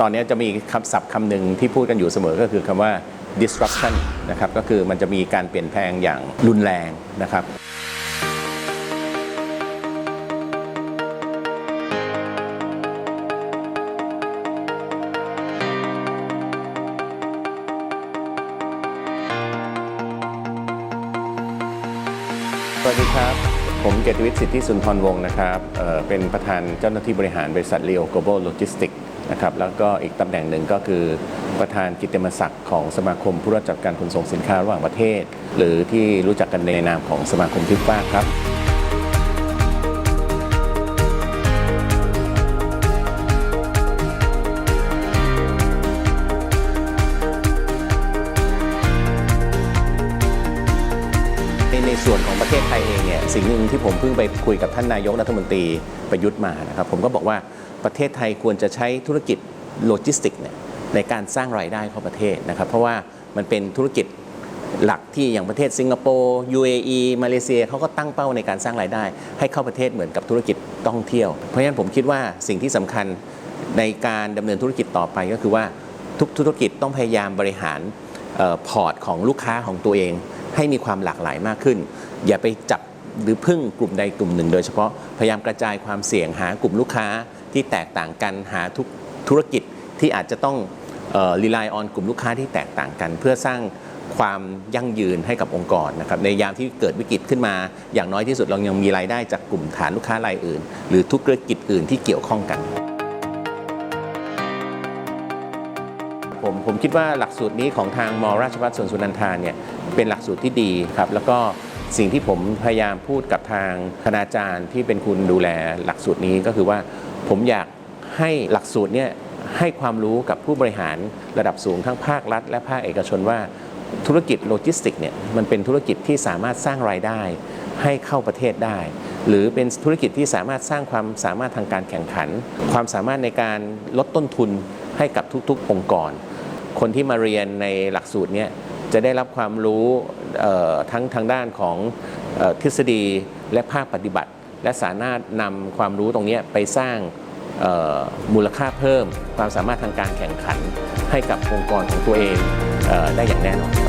ตอนนี้จะมีคำศัพท์คำหนึ่งที่พูดกันอยู่เสมอก็คือคำว่า disruption นะครับก็คือมันจะมีการเปลี่ยนแปลงอย่างรุนแรงนะครับสวัสดีครับ ผมเกตวิทย์สิทธิสุนทรวงศ์นะครับเเป็นประธานเจ้าหน้าที่บริหารบริษัท Leo Global Logistics นะครับแล้วก็อีกตำแหน่งหนึ่งก็คือประธานกิตติมศักดิ์ของสมาคมผู้รับจัดการขนส่งสินค้าระหว่างประเทศ หรือที่รู้จักกันในนามของสมาคมทิฟฟ้าครับในในส่วนของประเทศไทยเองเนี่ยสิ่งหนึ่งที่ผมเพิ่งไปคุยกับท่านนายกรัฐมนตรีประยุทธ์มานะครับผมก็บอกว่า ประเทศไทยควรจะใช้ธุรกิจโลจิสติกเนี่ยในการสร้างรายได้เข้าประเทศนะครับ เพราะว่ามันเป็นธุรกิจหลักที่อย่างประเทศสิงคโปร์ UAE มาเลเซียเขาก็ตั้งเป้าในการสร้างรายได้ ให้เข้าประเทศเหมือนกับธุรกิจท่องเที่ยว เพราะฉะนั้นผมคิดว่าสิ่งที่สำคัญในการดำเนินธุรกิจต่อไปก็คือว่าทุกธุรกิจต้องพยายามบริหารออพอร์ตของลูกค้าของตัวเอง ให้มีความหลากหลายมากขึ้น อย่าไปจับ หรือพึ่งกลุ่มใดกลุ่มหนึ่ง โดยเฉพาะพยายามกระจายความเสี่ยงหากลุ่มลูกค้าที่แตกต่างกันหาทุกธุรกิจที่อาจจะต้องรีไลออนกลุ่มลูกค้าที่แตกต่างกัน เพื่อสร้างความยั่งยืนให้กับองค์กรนะครับในยามที่เกิดวิกฤตขึ้นมา อย่างน้อยที่สุดเรายังมีรายได้จากกลุ่มฐานลูกค้ารายอื่น หรือทุกธุรกิจอื่นที่เกี่ยวข้องกันผมผมคิดว่าหลักสูตรนี้ของทางมราชภัฏสวนสุนันทาเนี่ยเป็นหลักสูตรที่ดีครับแล้วก็ สิ่งที่ผมพยายามพูดกับทางคณาจารย์ที่เป็นคุณดูแลหลักสูตรนี้ก็คือว่าผมอยากให้หลักสูตรเนี่ยให้ความรู้กับผู้บริหารระดับสูงทั้งภาครัฐ และภาคเอกชนว่าธุรกิจโลจิสติกเนี่ยมันเป็นธุรกิจที่สามารถสร้างรายได้ให้เข้าประเทศได้ หรือเป็นธุรกิจที่สามารถสร้างความสามารถทางการแข่งขัน ความสามารถในการลดต้นทุนให้กับทุกๆ องค์กร คนที่มาเรียนในหลักสูตรนี้จะได้รับความรู้ทั้งทางด้านของออทฤษฎีและภาคปฏิบัติ และสามารถนำความรู้ตรงนี้ไปสร้างมูลค่าเพิ่ม ความสามารถทางการแข่งขันให้กับองค์กรของตัวเองเออได้อย่างแน่นอน